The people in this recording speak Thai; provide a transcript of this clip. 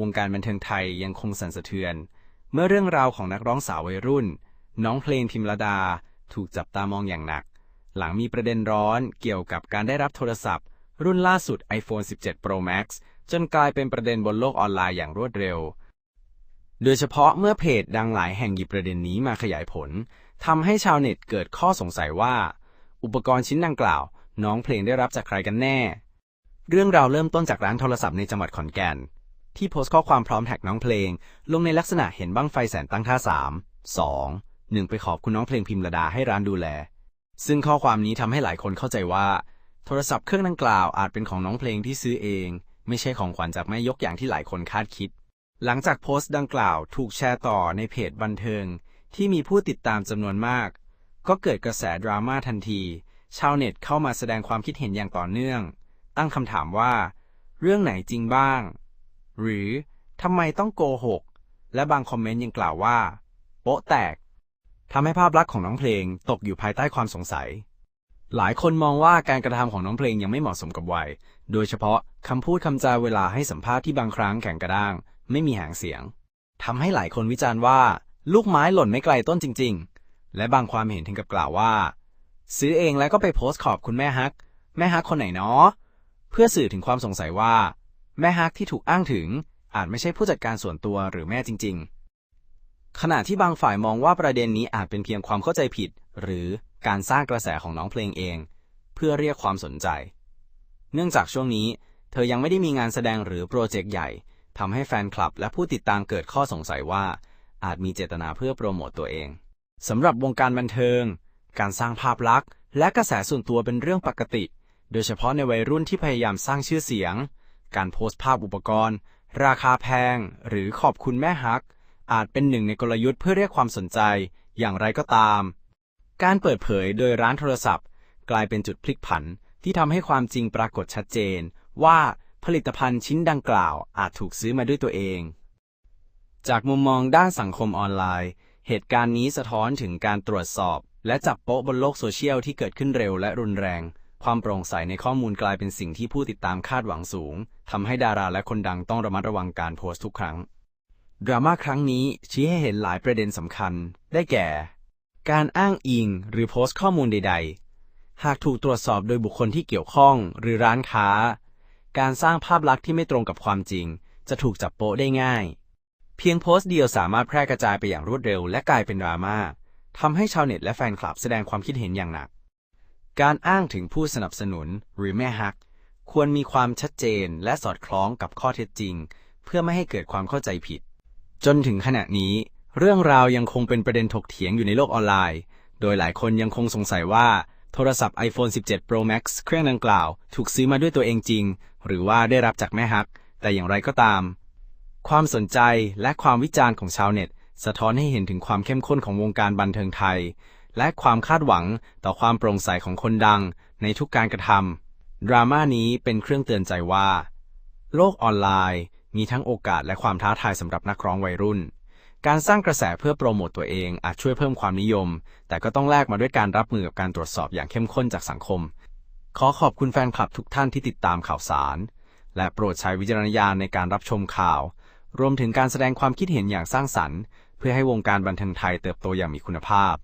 วงการบันเทิงไทยยังคงสั่นสะเทือน เมื่อเรื่องราวของนักร้องสาววัยรุ่น น้องเพลงพิมรดา ถูกจับตามองอย่างหนัก หลังมีประเด็นร้อนเกี่ยวกับการได้รับโทรศัพท์ รุ่นล่าสุด iPhone 17 Pro Max จนกลายเป็นประเด็นบนโลกออนไลน์อย่างรวดเร็ว โดยเฉพาะเมื่อเพจดังหลายแห่งหยิบประเด็นนี้มาขยายผลทำให้ชาวเน็ตเกิดข้อสงสัยว่า อุปกรณ์ชิ้นดังกล่าว น้องเพลงได้รับจากใครกันแน่ เรื่องราวเริ่มต้นจากร้านโทรศัพท์ในจังหวัดขอนแก่น ที่โพสต์ข้อความพร้อมแท็กน้องเพลง ลงในลักษณะเห็นบั้งไฟแสนตั้งท่าสามสองหนึ่งไปขอบคุณน้องเพลงพิมพ์ระดาให้ร้านดูแล ซึ่งข้อความนี้ทำให้หลายคนเข้าใจว่า โทรศัพท์เครื่องดังกล่าวอาจเป็นของน้องเพลงที่ซื้อเอง ไม่ใช่ของขวัญจากแม่ยกอย่างที่หลายคนคาดคิด หลังจากโพสต์ดังกล่าวถูกแชร์ต่อในเพจบันเทิง ที่มีผู้ติดตามจำนวนมาก ก็เกิดกระแสดราม่าทันที ชาวเน็ตเข้ามาแสดงความคิดเห็นอย่างต่อเนื่อง ตั้งคำถามว่า เรื่องไหนจริงบ้าง หรือทำไมต้องโกหก และบางคอมเมนต์ยังกล่าวว่า โป๊ะแตกทำให้ภาพลักษณ์ของน้องเพลงตกอยู่ภายใต้ความสงสัย หลายคนมองว่าการกระทำของน้องเพลงยังไม่เหมาะสมกับวัย โดยเฉพาะคำพูดคำจาเวลาให้สัมภาษณ์ที่บางครั้งแข็งกระด้าง ไม่มีหางเสียงทำให้หลายคนวิจารณ์ว่า ลูกไม้หล่นไม่ไกลต้นจริง ๆ และบางความเห็นถึงกับกล่าวว่า ซื้อเองแล้วก็ไปโพสต์ขอบคุณแม่ฮัก แม่ฮักคนไหนเนาะเพื่อสื่อถึงความสงสัยว่า แม่ฮักที่ถูกอ้างถึงอาจไม่ใช่ผู้จัดการส่วนตัวหรือแม่จริง ๆ ขณะที่บางฝ่ายมองว่าประเด็นนี้อาจเป็นเพียงความเข้าใจผิด หรือการสร้างกระแสของน้องเพลงเอง เพื่อเรียกความสนใจ เนื่องจากช่วงนี้ เธอยังไม่ได้มีงานแสดงหรือโปรเจกต์ใหญ่ทำให้แฟนคลับและผู้ติดตามเกิดข้อสงสัยว่า อาจมีเจตนาเพื่อโปรโมตตัวเองสำหรับวงการบันเทิง การสร้างภาพลักษณ์ และกระแสส่วนตัวเป็นเรื่องปกติ โดยเฉพาะในวัยรุ่นที่พยายามสร้างชื่อเสียง การโพสต์ภาพอุปกรณ์ ราคาแพง หรือขอบคุณแม่ฮัก อาจเป็นหนึ่งในกลยุทธ์เพื่อเรียกความสนใจ อย่างไรก็ตาม การเปิดเผยโดยร้านโทรศัพท์ กลายเป็นจุดพลิกผันที่ทำให้ความจริงปรากฏชัดเจน ว่าผลิตภัณฑ์ชิ้นดังกล่าวอาจถูกซื้อมาด้วยตัวเอง จากมุมมองด้านสังคมออนไลน์ เหตุการณ์นี้สะท้อนถึงการตรวจสอบ และจับโป๊ะบนโลกโซเชียลที่เกิดขึ้นเร็วและรุนแรง ความโปร่งใสในข้อมูลกลายเป็นสิ่งที่ผู้ติดตามคาดหวังสูงทำให้ดาราและคนดังต้องระมัดระวังการโพสต์ทุกครั้ง ดราม่าครั้งนี้ชี้ให้เห็นหลายประเด็นสำคัญ ได้แก่ การอ้างอิงหรือโพสต์ข้อมูลใด ๆ หากถูกตรวจสอบโดยบุคคลที่เกี่ยวข้องหรือร้านค้า การสร้างภาพลักษณ์ที่ไม่ตรงกับความจริง จะถูกจับโป๊ะได้ง่าย เพียงโพสต์เดียวสามารถแพร่กระจายไปอย่างรวดเร็ว และกลายเป็นดราม่าทำให้ชาวเน็ตและแฟนคลับแสดงความคิดเห็นอย่างหนัก การอ้างถึงผู้สนับสนุนหรือแม่ฮัก ควรมีความชัดเจนและสอดคล้องกับข้อเท็จจริง เพื่อไม่ให้เกิดความเข้าใจผิด จนถึงขณะนี้ เรื่องราวยังคงเป็นประเด็นถกเถียงอยู่ในโลกออนไลน์ โดยหลายคนยังคงสงสัยว่าโทรศัพท์ iPhone 17 Pro Max เครื่องดังกล่าว ถูกซื้อมาด้วยตัวเองจริง หรือว่าได้รับจากแม่ฮัก แต่อย่างไรก็ตาม ความสนใจและความวิจารณ์ของชาวเน็ต สะท้อนให้เห็นถึงความเข้มข้นของวงการบันเทิงไทย และความคาดหวังต่อความโปร่งใสของคนดังในทุกการกระทำดราม่านี้เป็นเครื่องเตือนใจว่า โลกออนไลน์มีทั้งโอกาสและความท้าทายสำหรับนักร้องวัยรุ่น การสร้างกระแสเพื่อโปรโมตตัวเองอาจช่วยเพิ่มความนิยม แต่ก็ต้องแลกมาด้วยการรับมือกับการตรวจสอบอย่างเข้มข้นจากสังคม ขอขอบคุณแฟนคลับทุกท่านที่ติดตามข่าวสาร และโปรดใช้วิจารณญาณในการรับชมข่าว รวมถึงการแสดงความคิดเห็นอย่างสร้างสรรค์ เพื่อให้วงการบันเทิงไทยเติบโตอย่างมีคุณภาพ